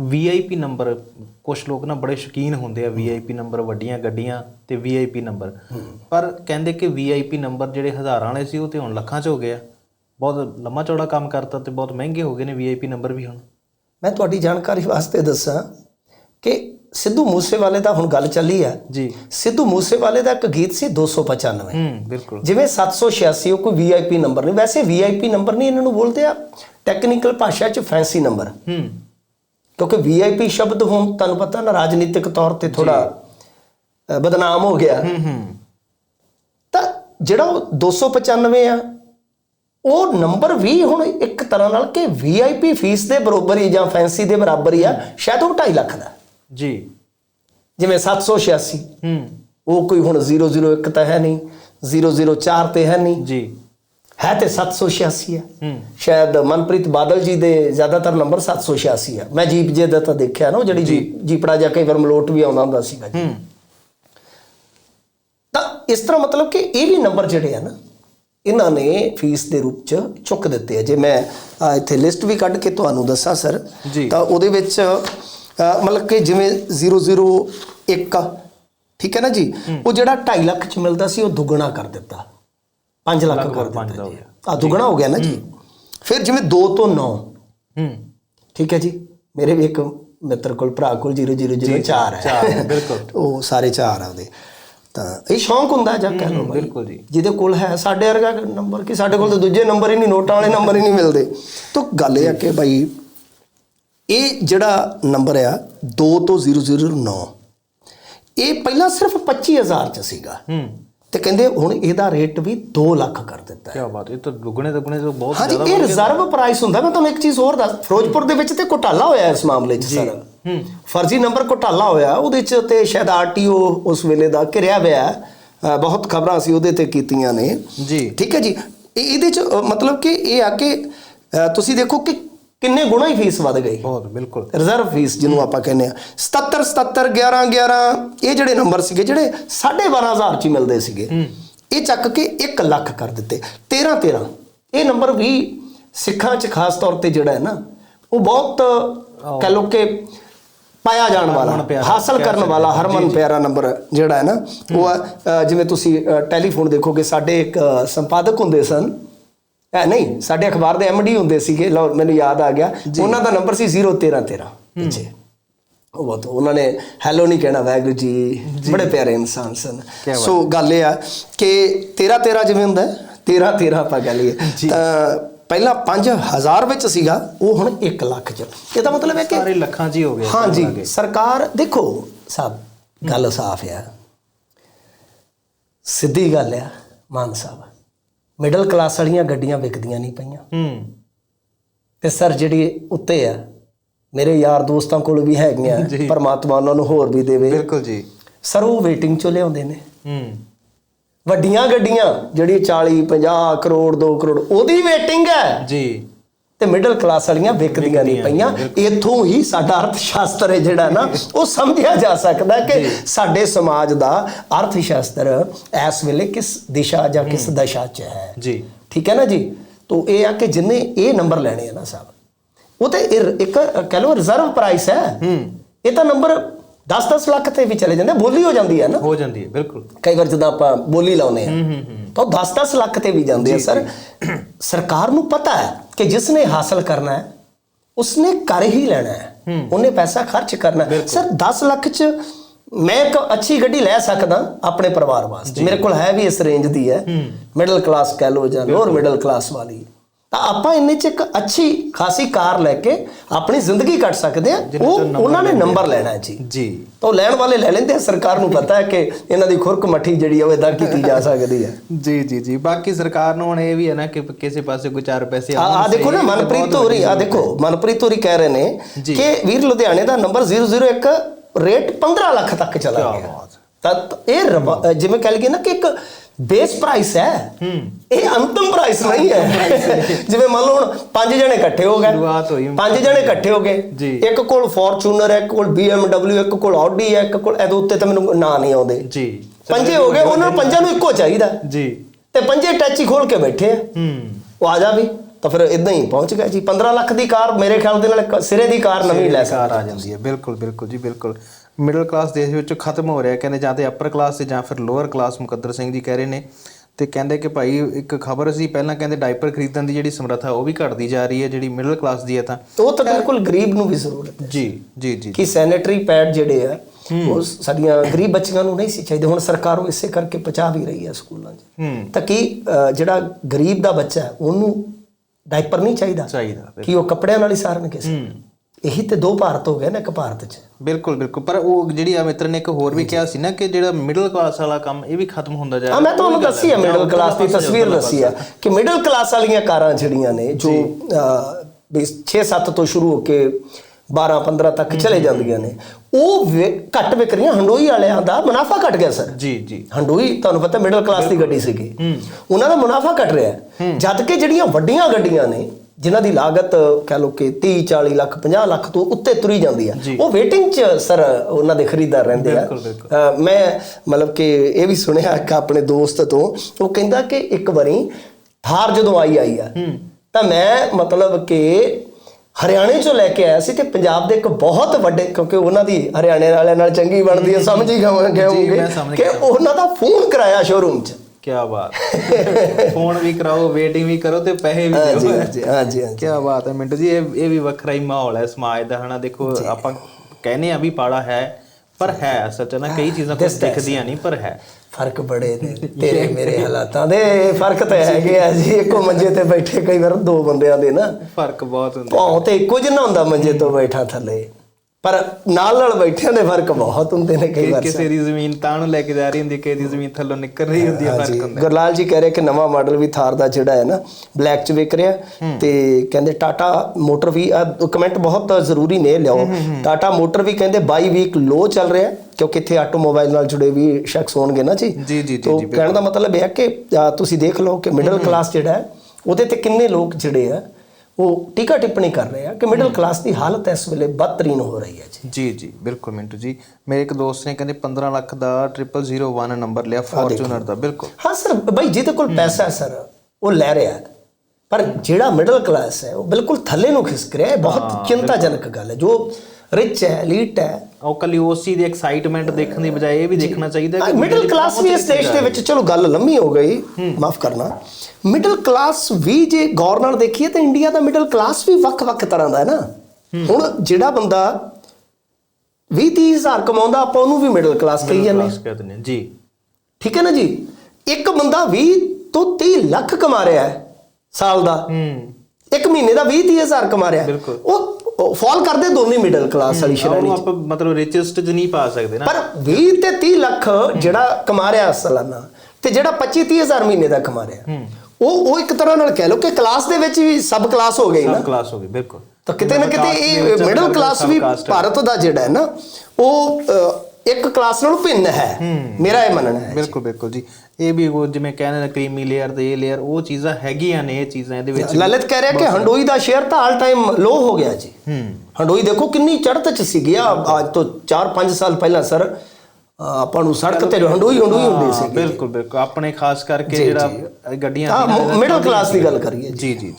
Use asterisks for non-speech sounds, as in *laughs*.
VIP number ਕੁਝ ਲੋਕ ਨਾ ਬੜੇ ਸ਼ੌਕੀਨ ਹੁੰਦੇ ਆ ਵੀਆਈਪੀ ਨੰਬਰ ਵੱਡੀਆਂ ਗੱਡੀਆਂ ਤੇ ਵੀਆਈਪੀ ਨੰਬਰ ਪਰ ਕਹਿੰਦੇ ਕਿ ਵੀਆਈਪੀ ਨੰਬਰ ਜਿਹੜੇ ਹਜ਼ਾਰਾਂ ਵਾਲੇ ਸੀ ਉਹ ਤੇ ਹੁਣ ਲੱਖਾਂ 'ਚ ਹੋ ਗਏ ਆ। ਬਹੁਤ ਲੰਮਾ ਚੌੜਾ ਕੰਮ ਕਰਤਾ ਤੇ ਬਹੁਤ ਮਹਿੰਗੇ ਹੋ ਗਏ ਨੇ ਵੀਆਈਪੀ ਨੰਬਰ ਵੀ ਹੁਣ। ਮੈਂ ਤੁਹਾਡੀ ਜਾਣਕਾਰੀ ਵਾਸਤੇ ਦੱਸਾਂ ਕਿ ਸਿੱਧੂ ਮੂਸੇਵਾਲੇ ਦਾ ਹੁਣ ਗੱਲ ਚੱਲੀ ਆ। ਜੀ। ਸਿੱਧੂ ਮੂਸੇਵਾਲੇ ਦਾ ਇੱਕ ਗੀਤ ਸੀ 295 ਹੂੰ ਬਿਲਕੁਲ। ਜਿਵੇਂ 786 ਉਹ ਕੋਈ ਵੀਆਈਪੀ ਨੰਬਰ ਨਹੀਂ। ਵੈਸੇ ਵੀਆਈਪੀ ਨੰਬਰ ਨਹੀਂ ਇਹਨਾਂ ਨੂੰ ਬੋਲਦੇ ਆ। ਟੈਕਨੀਕਲ ਭਾਸ਼ਾ 'ਚ ਫੈਂਸੀ ਨੰਬਰ ਹੂੰ। ਕਿਉਂਕਿ ਵੀਆਈਪੀ ਸ਼ਬਦ ਹੁਣ ਤੁਹਾਨੂੰ ਪਤਾ ਨਾ ਰਾਜਨੀਤਿਕ ਤੌਰ ਤੇ ਥੋੜਾ ਬਦਨਾਮ ਹੋ ਗਿਆ। ਹੂੰ ਹੂੰ। ਤਾਂ ਜਿਹੜਾ ਉਹ 295 ਆ ਉਹ ਨੰਬਰ ਵੀ ਹੁਣ ਇੱਕ ਤਰ੍ਹਾਂ ਨਾਲ ਕਿ ਵੀਆਈਪੀ ਫੀਸ ਦੇ ਬਰਾਬਰ ਹੀ ਜਾਂ ਫੈਂਸੀ ਦੇ ਬਰਾਬਰ ਹੀ ਆ ਸ਼ਾਇਦ ਉਹ 2.5 ਲੱਖ ਦਾ। ਜੀ। ਜਿਵੇਂ 786 ਹੂੰ। ਉਹ ਕੋਈ ਹੁਣ 001 ਤਾਂ ਹੈ ਨਹੀਂ 004 ਤੇ ਹੈ ਨਹੀਂ। ਜੀ। ਹੈ ਤੇ 786 ਆ। ਹੂੰ ਸ਼ਾਇਦ ਮਨਪ੍ਰੀਤ ਬਾਦਲ ਜੀ ਦੇ ਜ਼ਿਆਦਾਤਰ ਨੰਬਰ 786 ਆ। ਮੈਂ ਜੀਪ ਜੇ ਦਾ ਤਾਂ ਦੇਖਿਆ ਨਾ ਉਹ ਜਿਹੜੀ ਜੀਪ ਜੀਪੜਾ ਜਾ ਕਈ ਵਾਰ ਮਲੋਟ ਵੀ ਆਉਂਦਾ ਹੁੰਦਾ ਸੀਗਾ ਜੀ। ਤਾਂ ਇਸ ਤਰ੍ਹਾਂ ਮਤਲਬ ਕਿ ਇਹ ਵੀ ਨੰਬਰ ਜਿਹੜੇ ਆ ਨਾ ਇਹਨਾਂ ਨੇ ਫੀਸ ਦੇ ਰੂਪ ਚ ਚੁੱਕ ਦਿੱਤੇ ਆ। ਜੇ ਮੈਂ ਇੱਥੇ ਲਿਸਟ ਵੀ ਕੱਢ ਕੇ ਤੁਹਾਨੂੰ ਦੱਸਾਂ ਸਰ। ਤਾਂ ਉਹਦੇ ਵਿੱਚ ਮਤਲਬ ਕਿ ਜਿਵੇਂ 001 ਠੀਕ ਹੈ ਨਾ ਜੀ? ਉਹ ਜਿਹੜਾ 2.5 ਲੱਖ ਚ ਮਿਲਦਾ ਸੀ ਉਹ ਦੁੱਗਣਾ ਕਰ ਦਿੱਤਾ। 5 ਲੱਖ ਕਰ ਪੰਜ ਦਿੱਤਾ ਜੀ। ਆ ਦੁੱਗਣਾ ਹੋ ਗਿਆ ਨਾ ਜੀ। ਫਿਰ ਜਿਵੇਂ 2 ਤੋਂ 9 ਹੂੰ। ਠੀਕ ਹੈ ਜੀ। ਮੇਰੇ ਵੀ ਇੱਕ ਮਿੱਤਰ ਕੋਲ ਭਰਾ ਕੋਲ 0004 ਹੈ। ਚਾਰ ਹੈ, ਬਿਲਕੁਲ। *laughs* ਉਹ ਸਾਰੇ ਚਾਰ ਆ ਉਹਦੇ। ਤਾਂ ਇਹ ਸ਼ੌਂਕ ਹੁੰਦਾ ਜਾਂ ਕਹਿ ਲਓ। ਬਿਲਕੁਲ ਜੀ। ਜਿਹਦੇ ਕੋਲ ਹੈ ਸਾਡੇ ਵਰਗਾ ਨੰਬਰ ਕਿ? ਸਾਡੇ ਕੋਲ ਤਾਂ ਦੂਜੇ ਨੰਬਰ ਹੀ ਨਹੀਂ ਨੋਟਾਂ ਵਾਲੇ ਨੰਬਰ ਹੀ ਨਹੀਂ ਮਿਲਦੇ। ਤਾਂ ਗੱਲ ਇਹ ਆ ਕਿ ਭਾਈ ਇਹ ਜਿਹੜਾ ਨੰਬਰ ਆ 2 ਤੋਂ 009 ਇਹ ਪਹਿਲਾਂ ਸਿਰਫ 25000 ਚ ਸੀਗਾ। ਹੂੰ। ਤੇ ਕਹਿੰਦੇ ਹੁਣ ਇਹਦਾ ਰੇਟ ਵੀ 2 ਲੱਖ ਕਰ ਦਿੱਤਾ ਹੈ। ਕੀ ਬਾਤ ਇਹ ਤਾਂ ਦੁੱਗਣੇ ਦੁੱਗਣੇ ਤੋਂ ਬਹੁਤ ਹਾਂਜੀ ਜ਼ਿਆਦਾ ਇਹ ਰਿਜ਼ਰਵ ਪ੍ਰਾਈਸ ਹੁੰਦਾ। ਮੈਂ ਤੁਹਾਨੂੰ ਇੱਕ ਚੀਜ਼ ਹੋਰ ਦੱਸ ਫਿਰੋਜ਼ਪੁਰ ਦੇ ਵਿੱਚ ਤੇ ਘੁਟਾਲਾ ਹੋਇਆ ਇਸ ਮਾਮਲੇ 'ਚ ਸਰ। ਹੂੰ। ਫਰਜ਼ੀ ਨੰਬਰ ਘੁਟਾਲਾ ਹੋਇਆ ਉਹਦੇ 'ਚ ਤੇ ਸ਼ਾਇਦ ਆਰਟੀਓ ਉਸ ਵੇਲੇ ਦਾ ਘਿਰਿਆ ਹੋਇਆ ਬਹੁਤ ਖਬਰਾਂ ਸੀ ਉਹਦੇ ਤੇ ਕੀਤੀਆਂ ਨੇ। ਜੀ। ਠੀਕ ਹੈ ਜੀ। ਇਹ- ਇਹਦੇ 'ਚ ਮਤਲਬ ਕਿ ਇਹ ਆ ਕਿ ਤੁਸੀਂ ਦੇਖੋ ਕਿ ਕਿੰਨੇ ਗੁਣਾ ਹੀ ਫੀਸ ਵੱਧ ਗਈ। ਬਹੁਤ ਬਿਲਕੁਲ। ਰਿਜ਼ਰਵ ਫੀਸ ਜਿਹਨੂੰ ਆਪਾਂ ਕਹਿੰਦੇ ਆ। 77 77 11 11 ਇਹ ਜਿਹੜੇ ਨੰਬਰ ਸੀਗੇ ਜਿਹੜੇ 12500 ਚ ਮਿਲਦੇ ਸੀਗੇ ਇਹ ਚੱਕ ਕੇ 1 ਲੱਖ ਕਰ ਦਿੱਤੇ। 13 13 ਇਹ ਨੰਬਰ ਵੀ ਸਿੱਖਾਂ 'ਚ ਖਾਸ ਤੌਰ ਤੇ ਜਿਹੜਾ ਹੈ ਨਾ ਉਹ ਬਹੁਤ ਕਹਿ ਲੋ ਕਿ ਪਾਇਆ ਜਾਣ ਵਾਲਾ ਹਾਸਲ ਕਰਨ ਵਾਲਾ। ਹਰਮਨ ਪਿਆਰਾ ਨੰਬਰ ਜਿਹੜਾ ਹੈ ਨਾ ਉਹ ਜਿਵੇਂ ਤੁਸੀਂ ਟੈਲੀਫੋਨ ਦੇਖੋਗੇ ਸਾਡੇ ਇੱਕ ਸੰਪਾਦਕ ਹੁੰਦੇ ਸਨ। ਐ ਨਹੀਂ ਸਾਡੇ ਅਖਬਾਰ ਦੇ ਐਮਡੀ ਹੁੰਦੇ ਸੀਗੇ ਲਓ ਮੈਨੂੰ ਯਾਦ ਆ ਗਿਆ। ਉਹਨਾਂ ਦਾ ਨੰਬਰ ਸੀ 01313 ਪਿੱਛੇ। ਉਹ ਬਹੁਤ ਉਹਨਾਂ ਨੇ ਹੈਲੋ ਨਹੀਂ ਕਹਿਣਾ ਵੈਗਰੂ ਜੀ ਬੜੇ ਪਿਆਰੇ ਇਨਸਾਨ ਸਨ। ਸੋ ਗੱਲ ਇਹ ਆ ਕਿ 13 13 ਜਿਵੇਂ ਹੁੰਦਾ 13 13 ਆਪਾਂ ਕਹ ਲਈਏ। ਤਾਂ ਪਹਿਲਾਂ 5000 ਵਿੱਚ ਸੀਗਾ ਉਹ ਹੁਣ 1 ਲੱਖ ਚ। ਇਹਦਾ ਮਤਲਬ ਹੈ ਕਿ ਸਾਰੇ ਲੱਖਾਂ 'ਚ ਹੀ ਹੋ ਗਏ ਹਾਂਜੀ ਸਰਕਾਰ ਦੇਖੋ ਸਾਹਿਬ ਗੱਲ ਸਾਫ਼ ਆ। ਸਿੱਧੀ ਗੱਲ ਆ ਮਾਨ ਸਾਹਿਬ। ਮਿਡਲ ਕਲਾਸ ਵਾਲੀਆਂ ਗੱਡੀਆਂ ਵਿਕਦੀਆਂ ਨਹੀਂ ਪਈਆਂ। ਹੂੰ। ਤੇ ਸਰ ਜਿਹੜੀ ਉੱਤੇ ਆ ਮੇਰੇ ਯਾਰ ਦੋਸਤਾਂ ਕੋਲ ਵੀ ਹੈਗੀਆਂ। *laughs* ਪਰਮਾਤਮਾ ਉਹਨਾਂ ਨੂੰ ਹੋਰ ਵੀ ਦੇਵੇ। ਬਿਲਕੁਲ ਜੀ। ਸਰ ਉਹ ਵੇਟਿੰਗ ਚੋਂ ਲਿਆਉਂਦੇ ਨੇ। ਹੂੰ। ਵੱਡੀਆਂ ਗੱਡੀਆਂ ਜਿਹੜੀ 40 50 ਕਰੋੜ 2 ਕਰੋੜ ਉਹਦੀ ਵੇਟਿੰਗ ਹੈ। ਜੀ। ਤੇ ਮਿਡਲ ਕਲਾਸ ਵਾਲੀਆਂ ਵਿਕਦੀਆਂ ਨਹੀਂ ਪਈਆਂ। ਇਥੋਂ ਹੀ ਸਾਡਾ ਅਰਥ ਸ਼ਾਸਤਰ ਹੈ ਜਿਹੜਾ ਨਾ *laughs* ਉਹ ਸਮਝਿਆ ਜਾ ਸਕਦਾ ਕਿ ਸਾਡੇ ਸਮਾਜ ਦਾ ਅਰਥ ਸ਼ਾਸਤਰ ਇਸ ਵੇਲੇ ਕਿਸ ਦਿਸ਼ਾ ਜਾਂ ਕਿਸ ਦਸ਼ਾ 'ਚ ਹੈ। ਜੀ। ਠੀਕ ਹੈ ਨਾ ਜੀ? ਤੋਂ ਇਹ ਆ ਕਿ ਜਿੰਨੇ ਇਹ ਨੰਬਰ ਲੈਣੇ ਆ ਨਾ ਸਾਹਿਬ ਉਹ ਤੇ ਇੱਕ ਕਹ ਲਓ ਰਿਜ਼ਰਵ ਪ੍ਰਾਈਸ ਹੈ। ਹੂੰ। ਇਹ ਤਾਂ ਨੰਬਰ 10-10 ਲੱਖ ਤੇ ਵੀ ਚਲੇ ਜਾਂਦੇ ਬੋਲੀ ਹੋ ਜਾਂਦੀ ਹੈ ਨਾ। ਹੋ ਜਾਂਦੀ ਹੈ ਬਿਲਕੁਲ। ਕਈ ਵਾਰ ਜਦੋਂ ਆਪਾਂ ਬੋਲੀ ਲਾਉਨੇ ਆ ਤਾਂ 10-10 ਲੱਖ ਤੇ ਵੀ ਜਾਂਦੇ ਆ ਸਰ। ਸਰਕਾਰ ਨੂੰ ਪਤਾ ਹੈ ਕਿ ਜਿਸ ਨੇ ਹਾਸਲ ਕਰਨਾ ਹੈ ਉਸਨੇ ਕਰ ਹੀ ਲੈਣਾ ਹੈ। ਉਹਨੇ ਪੈਸਾ ਖਰਚ ਕਰਨਾ। ਸਰ 10 ਲੱਖ ਚ ਮੈਂ ਇੱਕ ਅੱਛੀ ਗੱਡੀ ਲੈ ਸਕਦਾ ਆਪਣੇ ਪਰਿਵਾਰ ਵਾਸਤੇ। ਮੇਰੇ ਕੋਲ ਹੈ ਵੀ ਇਸ ਰੇਂਜ ਦੀ ਹੈ। ਮਿਡਲ ਕਲਾਸ ਕਹਿ ਲੋ ਜਾਂ ਲੋਅਰ ਮਿਡਲ ਕਲਾਸ ਵਾਲੀ। ਆਪਾਂ ਇੰਨੇ ਚ ਇੱਕ ਅੱਛੀ ਖਾਸੀ ਕਾਰ ਲੈ ਕੇ ਆਪਣੀ ਜ਼ਿੰਦਗੀ ਕੱਟ ਸਕਦੇ ਆ ਉਹ ਉਹਨਾਂ ਨੇ ਨੰਬਰ ਲੈਣਾ ਹੈ ਜੀ। ਜੀ। ਤਾਂ ਲੈਣ ਵਾਲੇ ਲੈ ਲੈਂਦੇ ਆ। ਸਰਕਾਰ ਨੂੰ ਪਤਾ ਹੈ ਕਿ ਇਹਨਾਂ ਦੀ ਖੁਰਕ ਮੱਠੀ ਜਿਹੜੀ ਉਹ ਇਦਾਂ ਕੀਤੀ ਜਾ ਸਕਦੀ ਹੈ। ਜੀ ਜੀ ਜੀ। ਬਾਕੀ ਸਰਕਾਰ ਨੂੰ ਹੁਣ ਇਹ ਵੀ ਹੈ ਨਾ ਕਿ ਕਿਸੇ ਪਾਸੇ ਕੋਈ ਚਾਰ ਪੈਸੇ ਆ ਆ ਦੇਖੋ ਨਾ ਮਨਪ੍ਰੀਤ ਹੋਰੀ ਆ ਦੇਖੋ ਮਨਪ੍ਰੀਤ ਹੋਰੀ ਕਹਿ ਰਹੇ ਨੇ। ਕਿ ਵੀਰ ਲੁਧਿਆਣੇ ਦਾ ਨੰਬਰ 001 ਰੇਟ 15 ਲੱਖ ਤੱਕ ਚਲਾ ਗਿਆ। ਤਾਂ ਇਹ ਜਿਵੇਂ ਕਹਿ ਲਈਏ ਨਾ ਕਿ ਇੱਕ ਬੇਸ ਪ੍ਰਾਈਸ ਹੈ? ਇਹ ਅੰਤਮ ਪ੍ਰਾਈਸ ਨਹੀਂ ਹੈ। ਜਿਵੇਂ ਮੰਨ ਲਓ ਹੁਣ ਪੰਜ ਜਣੇ ਇਕੱਠੇ ਹੋ ਗਏ। ਸ਼ੁਰੂਆਤ ਹੋਈ। ਪੰਜ ਜਣੇ ਇਕੱਠੇ ਹੋ ਗਏ। ਇੱਕ ਕੋਲ ਫੋਰਚੂਨਰ ਹੈ ਇੱਕ ਕੋਲ BMW ਇੱਕ ਕੋਲ ਆਡੀ ਹੈ ਇੱਕ ਕੋਲ ਇਹਦੇ ਉੱਤੇ ਤਾਂ ਮੈਨੂੰ ਨਾਂ ਨਹੀਂ ਆਉਂਦੇ। ਜੀ। ਪੰਜੇ ਹੋ ਗਏ ਉਹਨਾਂ ਨੂੰ ਪੰਜਾਂ ਨੂੰ ਇੱਕੋ ਚਾਹੀਦਾ। ਜੀ। ਤੇ ਪੰਜੇ ਟੈਚੀ ਖੋਲ ਕੇ ਬੈਠੇ ਆ। ਹੂੰ। ਉਹ ਆ ਜਾ ਵੀ ਤਾਂ ਫਿਰ ਇਦਾਂ ਹੀ ਪਹੁੰਚ ਗਿਆ ਜੀ। 15 ਲੱਖ ਦੀ ਕਾਰ ਮੇਰੇ ਖਿਆਲ ਦੇ ਨਾਲ ਸਿਰੇ ਦੀ ਕਾਰ ਨਵੀਂ ਲੈ ਕਾਰ ਆ ਜਾਂਦੀ ਹੈ। ਬਿਲਕੁਲ ਬਿਲਕੁਲ ਜੀ ਬਿਲਕੁਲ। ਮਿਡਲ ਕਲਾਸ ਦੇਸ਼ ਵਿੱਚ ਖਤਮ ਹੋ ਰਿਹਾ ਕਹਿੰਦੇ ਜਾਂ ਤੇ ਅਪਰ ਕਲਾਸ ਤੇ ਜਾਂ ਫਿਰ ਲੋਅਰ ਕਲਾਸ ਮੁਕੱਦਰ ਸਿੰਘ ਜੀ ਕਹਿ ਰਹੇ ਨੇ। ਤੇ ਕਹਿੰਦੇ ਕਿ ਭਾਈ ਇੱਕ ਖਬਰ ਸੀ ਪਹਿਲਾਂ ਕਹਿੰਦੇ ਡਾਈਪਰ ਖਰੀਦਣ ਦੀ ਜਿਹੜੀ ਸਮਰੱਥਾ ਉਹ ਵੀ ਘਟਦੀ ਜਾ ਰਹੀ ਹੈ ਜਿਹੜੀ ਮਿਡਲ ਕਲਾਸ ਦੀ ਹੈ ਤਾਂ। ਉਹ ਤਾਂ ਬਿਲਕੁਲ ਗਰੀਬ ਨੂੰ ਵੀ ਜ਼ਰੂਰਤ ਹੈ। ਜੀ ਜੀ ਜੀ। ਕਿ ਸੈਨੇਟਰੀ ਪੈਡ ਜਿਹੜੇ ਆ ਉਹ ਸਾਡੀਆਂ ਗਰੀਬ ਬੱਚੀਆਂ ਨੂੰ ਨਹੀਂ ਸੀ ਚਾਹੀਦੇ। ਹੁਣ ਸਰਕਾਰ ਉਹ ਇਸੇ ਕਰਕੇ ਪਹੁੰਚਾ ਵੀ ਰਹੀ ਹੈ ਸਕੂਲਾਂ 'ਚ। ਤਾਂ ਕਿ ਜਿਹੜਾ ਗਰੀਬ ਦਾ ਬੱਚਾ ਹੈ ਉਹਨੂੰ ਡਾਈਪਰ ਨਹੀਂ ਚਾਹੀਦਾ? ਚਾਹੀਦਾ ਕਿ ਉਹ ਕੱਪੜਿਆਂ ਨਾਲ ਹੀ ਸਾਰਨ ਕਿਸੇ ਇਹੀ ਤੇ ਦੋ ਭਾਰਤ ਹੋ ਗਏ ਨਾ ਇੱਕ ਭਾਰਤ 'ਚ। ਬਿਲਕੁਲ ਬਿਲਕੁਲ। ਪਰ ਉਹ ਜਿਹੜੀ ਆ ਮਿੱਤਰ ਨੇ ਇੱਕ ਹੋਰ ਵੀ ਕਿਹਾ ਸੀ ਨਾ ਕਿ ਜਿਹੜਾ ਮਿਡਲ ਕਲਾਸ ਵਾਲਾ ਕੰਮ ਇਹ ਵੀ ਖਤਮ ਹੁੰਦਾ ਜਾ ਹਾਂ ਮੈਂ ਤੁਹਾਨੂੰ ਦੱਸੀ ਮਿਡਲ ਕਲਾਸ ਦੀ ਤਸਵੀਰ ਦੱਸੀ ਹੈ ਕਿ ਮਿਡਲ ਕਲਾਸ ਵਾਲੀਆਂ ਕਾਰਾਂ ਜਿਹੜੀਆਂ ਨੇ ਜੋ 6-7 ਤੋਂ ਸ਼ੁਰੂ ਹੋ ਕੇ 12-15 ਤੱਕ ਚਲੇ ਜਾਂਦੀਆਂ ਨੇ ਉਹ ਘੱਟ ਵਿਕ ਰਹੀਆਂ। ਹੰਡੋਈ ਵਾਲਿਆਂ ਦਾ ਮੁਨਾਫਾ ਘਟ ਗਿਆ ਸਰ। ਜੀ ਜੀ। ਹੰਡੋਈ ਤੁਹਾਨੂੰ ਪਤਾ ਮਿਡਲ ਕਲਾਸ ਦੀ ਗੱਡੀ ਸੀਗੀ। ਉਹਨਾਂ ਦਾ ਮੁਨਾਫਾ ਘਟ ਰਿਹਾ। ਜਦ ਕਿ ਜਿਹੜੀਆਂ ਵੱਡੀਆਂ ਗੱਡੀਆਂ ਨੇ ਜਿਨ੍ਹਾਂ ਦੀ ਲਾਗਤ ਕਹ ਲਓ ਕਿ 30 40 ਲੱਖ 50 ਲੱਖ ਤੋਂ ਉੱਤੇ ਤੁਰੀ ਜਾਂਦੀ ਆ ਉਹ ਵੇਟਿੰਗ 'ਚ ਸਰ ਉਹਨਾਂ ਦੇ ਖਰੀਦਦਾਰ ਰਹਿੰਦੇ ਆ। ਮੈਂ ਮਤਲਬ ਕਿ ਇਹ ਵੀ ਸੁਣਿਆ ਇੱਕ ਆਪਣੇ ਦੋਸਤ ਤੋਂ ਉਹ ਕਹਿੰਦਾ ਕਿ ਇੱਕ ਵਾਰੀ ਥਾਰ ਜਦੋਂ ਆਈ ਆਈ ਆ ਤਾਂ ਮੈਂ ਮਤਲਬ ਕਿ ਹਰਿਆਣੇ ਚੋਂ ਲੈ ਕੇ ਆਇਆ ਸੀ ਤੇ ਪੰਜਾਬ ਦੇ ਇੱਕ ਬਹੁਤ ਵੱਡੇ ਕਿਉਂਕਿ ਉਹਨਾਂ ਦੀ ਹਰਿਆਣੇ ਵਾਲਿਆਂ ਨਾਲ ਚੰਗੀ ਬਣਦੀ ਹੈ। ਸਮਝ ਹੀ ਗਏ ਸਮਝ ਕਿ ਉਹਨਾਂ ਦਾ ਫੋਨ ਕਰਾਇਆ ਸ਼ੋਰੂਮ 'ਚ। ਕੀ ਬਾਤ। ਫੋਨ ਵੀ ਕਰਾਓ ਵੇਟਿੰਗ ਵੀ ਕਰੋ ਤੇ ਪੈਸੇ ਵੀ ਦਿਓ। ਹਾਂਜੀ ਹਾਂਜੀ ਹਾਂਜੀ ਕੀ ਬਾਤ ਹੈ ਮਿੰਟੂ ਜੀ ਇਹ ਇਹ ਵੀ ਵੱਖਰਾ ਹੀ ਮਾਹੌਲ ਹੈ ਸਮਾਜ ਦਾ ਹਨਾ? ਦੇਖੋ ਆਪਾਂ ਕਹਿੰਦੇ ਆ ਵੀ ਪਾੜਾ ਹੈ ਪਰ ਹੈ ਅਸਲ ਚ ਨਾ? ਕਈ ਚੀਜ਼ਾਂ ਕੁਝ ਦਿਖਦੀਆਂ ਨਹੀਂ ਪਰ ਹੈ। ਫ਼ਰਕ ਬੜੇ ਨੇ *laughs* ਤੇਰੇ ਮੇਰੇ ਹਾਲਾਤਾਂ ਦੇ ਫ਼ਰਕ ਤਾਂ ਹੈਗੇ ਆ ਜੀ। ਇੱਕੋ ਮੰਜੇ ਤੇ ਬੈਠੇ ਕਈ ਵਾਰ ਦੋ ਬੰਦਿਆਂ ਦੇ ਨਾ। ਫ਼ਰਕ ਬਹੁਤ ਹੁੰਦਾ। ਭਾਉ ਤੇ ਇੱਕੋ ਜਿਹਾ ਹੁੰਦਾ ਮੰਜੇ ਤੋਂ ਬੈਠਾ ਥੱਲੇ। ਪਰ ਨਾਲ ਨਾਲ ਬੈਠਿਆਂ ਦੇ ਫ਼ਰਕ ਬਹੁਤ ਹੁੰਦੇ ਨੇ ਕਈ ਵਾਰ ਕਿਸੇ ਦੀ ਜ਼ਮੀਨ ਤਾਂ ਨੂੰ ਲੈ ਕੇ ਜਾ ਰਹੀ ਹੁੰਦੀ ਕਿਸੇ ਦੀ ਜ਼ਮੀਨ ਥੱਲੋਂ ਨਿਕਲ ਰਹੀ ਹੁੰਦੀ ਹੈ ਫ਼ਰਕ ਹੁੰਦਾ ਗੁਰਲਾਲ ਜੀ ਕਹਿ ਰਹੇ ਕਿ ਨਵਾਂ ਮਾਡਲ ਵੀ ਥਾਰ ਦਾ ਜਿਹੜਾ ਹੈ ਨਾ ਬਲੈਕ ਚ ਵਿਕ ਰਿਹਾ। ਤੇ ਕਹਿੰਦੇ ਟਾਟਾ ਮੋਟਰ ਵੀ ਕਮੈਂਟ ਬਹੁਤ ਜ਼ਰੂਰੀ ਨੇ ਲਿਆਓ। ਟਾਟਾ ਮੋਟਰ ਵੀ ਕਹਿੰਦੇ 22 ਵੀਕ ਲੋ ਚੱਲ ਰਿਹਾ ਕਿਉਂਕਿ ਇੱਥੇ ਆਟੋਮੋਬਾਈਲ ਨਾਲ ਜੁੜੇ ਵੀ ਸ਼ਖਸ ਹੋਣਗੇ ਨਾ ਜੀ। ਜੀ ਜੀ ਤੋ ਕਹਿਣ ਦਾ ਮਤਲਬ ਇਹ ਹੈ ਕਿ ਤੁਸੀਂ ਦੇਖ ਲਓ ਕਿ ਮਿਡਲ ਕਲਾਸ ਜਿਹੜਾ ਹੈ ਉਹਦੇ ਤੇ ਕਿੰਨੇ ਲੋਕ ਜਿਹੜੇ ਆ ਉਹ ਟੀਕਾ ਟਿੱਪਣੀ ਕਰ ਰਹੇ ਆ ਕਿ ਮਿਡਲ ਕਲਾਸ ਦੀ ਹਾਲਤ ਇਸ ਵੇਲੇ ਬਦਤਰੀਨ ਹੋ ਰਹੀ ਹੈ ਜੀ। ਜੀ ਜੀ ਬਿਲਕੁਲ ਮਿੰਟੂ ਜੀ। ਮੇਰੇ ਇੱਕ ਦੋਸਤ ਨੇ ਕਹਿੰਦੇ 15 ਲੱਖ ਦਾ 0001 ਨੰਬਰ ਲਿਆ ਫੋਰਚੂਨਰ ਦਾ ਬਿਲਕੁਲ। ਹਾਂ ਸਰ ਬਈ ਜਿਹਦੇ ਕੋਲ ਪੈਸਾ ਹੈ ਸਰ ਉਹ ਲੈ ਰਿਹਾ ਹੈ। ਪਰ ਜਿਹੜਾ ਮਿਡਲ ਕਲਾਸ ਹੈ ਉਹ ਬਿਲਕੁਲ ਥੱਲੇ ਨੂੰ ਖਿਸਕ ਰਿਹਾ ਹੈ। ਬਹੁਤ ਚਿੰਤਾਜਨਕ ਗੱਲ ਹੈ। ਜੋ ਰਿਚ ਹੈ ਐਲੀਟ ਹੈ ਉਹ ਕੱਲੀ ਉਸੀ ਦੀ ਐਕਸਾਈਟਮੈਂਟ ਦੇਖਣ ਦੀ ਬਜਾਏ ਇਹ ਵੀ ਦੇਖਣਾ ਚਾਹੀਦਾ ਕਿ ਮਿਡਲ ਕਲਾਸ ਵੀ ਇਸ ਦੇਸ਼ ਦੇ ਵਿੱਚ ਚਲੋ ਗੱਲ ਲੰਮੀ ਹੋ ਗਈ। ਮਾਫ ਕਰਨਾ। ਮਿਡਲ ਕਲਾਸ ਵੀ ਜੇ ਗੌਰ ਨਾਲ ਦੇਖੀਏ ਤਾਂ ਇੰਡੀਆ ਦਾ ਮਿਡਲ ਕਲਾਸ ਵੀ ਵੱਖ-ਵੱਖ ਤਰ੍ਹਾਂ ਦਾ ਹੈ ਨਾ। ਹੁਣ ਜਿਹੜਾ ਬੰਦਾ 20 ਹਜ਼ਾਰ ਕਮਾਉਂਦਾ ਆਪਾਂ ਉਹਨੂੰ ਵੀ ਮਿਡਲ ਕਲਾਸ ਕਹੀ ਜਾਂਦੇ ਹਾਂ। ਜੀ। ਠੀਕ ਹੈ ਨਾ ਜੀ? ਇੱਕ ਬੰਦਾ 20 ਤੋਂ 30 ਲੱਖ ਕਮਾ ਰਿਹਾ ਹੈ ਸਾਲ ਦਾ। ਹੂੰ। ਇੱਕ ਮਹੀਨੇ ਦਾ 20 30 ਹਜ਼ਾਰ ਕਮਾ ਰਿਹਾ। ਉਹ ਫਾਲ ਕਰਦੇ ਦੋਵੇਂ ਮਿਡਲ ਕਲਾਸ ਵਾਲੀ ਸ਼੍ਰੇਣੀ ਆਪਾਂ ਮਤਲਬ ਰਿਚੈਸਟ ਚ ਨਹੀਂ ਪਾ ਸਕਦੇ ਨਾ। ਪਰ 20 ਤੇ 30 ਲੱਖ ਜਿਹੜਾ ਕਮਾ ਰਿਹਾ ਸਾਲਾਨਾ ਤੇ ਜਿਹੜਾ 25 30 ਹਜ਼ਾਰ ਮਹੀਨੇ ਦਾ ਕਮਾ ਰਿਹਾ। ਉਹ ਉਹ ਇੱਕ ਤਰ੍ਹਾਂ ਨਾਲ ਕਹਿ ਲਓ ਕਿ ਕਲਾਸ ਦੇ ਵਿੱਚ ਵੀ ਸਬ ਕਲਾਸ ਹੋ ਗਈ ਨਾ। ਸਬ ਕਲਾਸ ਹੋ ਗਈ ਬਿਲਕੁਲ। ਤਾਂ ਕਿਤੇ ਨਾ ਕਿਤੇ ਇਹ ਮਿਡਲ ਕਲਾਸ ਵੀ ਭਾਰਤ ਦਾ ਜਿਹੜਾ ਹੈ ਨਾ ਉਹ ਇੱਕ ਕਲਾਸ ਨਾਲੋਂ ਭਿੰਨ ਹੈ। ਮੇਰਾ ਇਹ ਮੰਨਣਾ ਹੈ। ਬਿਲਕੁਲ ਬਿਲਕੁਲ ਜੀ। ਇਹ ਵੀ ਉਹ ਜਿਵੇਂ ਕਹਿੰਦੇ ਨੇ ਕ੍ਰੀਮੀ ਲੇਅਰ ਤੇ ਇਹ ਲੇਅਰ ਉਹ ਚੀਜ਼ਾਂ ਹੈਗੀਆਂ ਨੇ ਇਹ ਚੀਜ਼ਾਂ ਇਹਦੇ ਵਿੱਚ। ਲਲਿਤ ਕਹਿ ਰਿਹਾ ਕਿ ਹੰਡੋਈ ਦਾ ਸ਼ੇਅਰ ਤਾਂ ਆਲ ਟਾਈਮ ਲੋ ਹੋ ਗਿਆ ਜੀ। ਹੰਡੋਈ ਦੇਖੋ ਕਿੰਨੀ ਚੜ੍ਹਤ ਚ ਸੀ ਗਿਆ ਅੱਜ ਤੋਂ 4-5 ਸਾਲ ਪਹਿਲਾਂ ਸਰ ਆਪਾਂ ਨੂੰ ਸੜਕ ਤੇ ਹੰਡੋਈ ਹੰਡੋਈ ਹੁੰਦੀ ਸੀ ਬਿਲਕੁਲ ਬਿਲਕੁਲ। ਆਪਣੇ ਖਾਸ ਕਰਕੇ ਜਿਹੜਾ ਗੱਡੀਆਂ ਮਿਡਲ ਕਲਾਸ ਦੀ ਗੱਲ ਕਰੀਏ ਜੀ ਜੀ।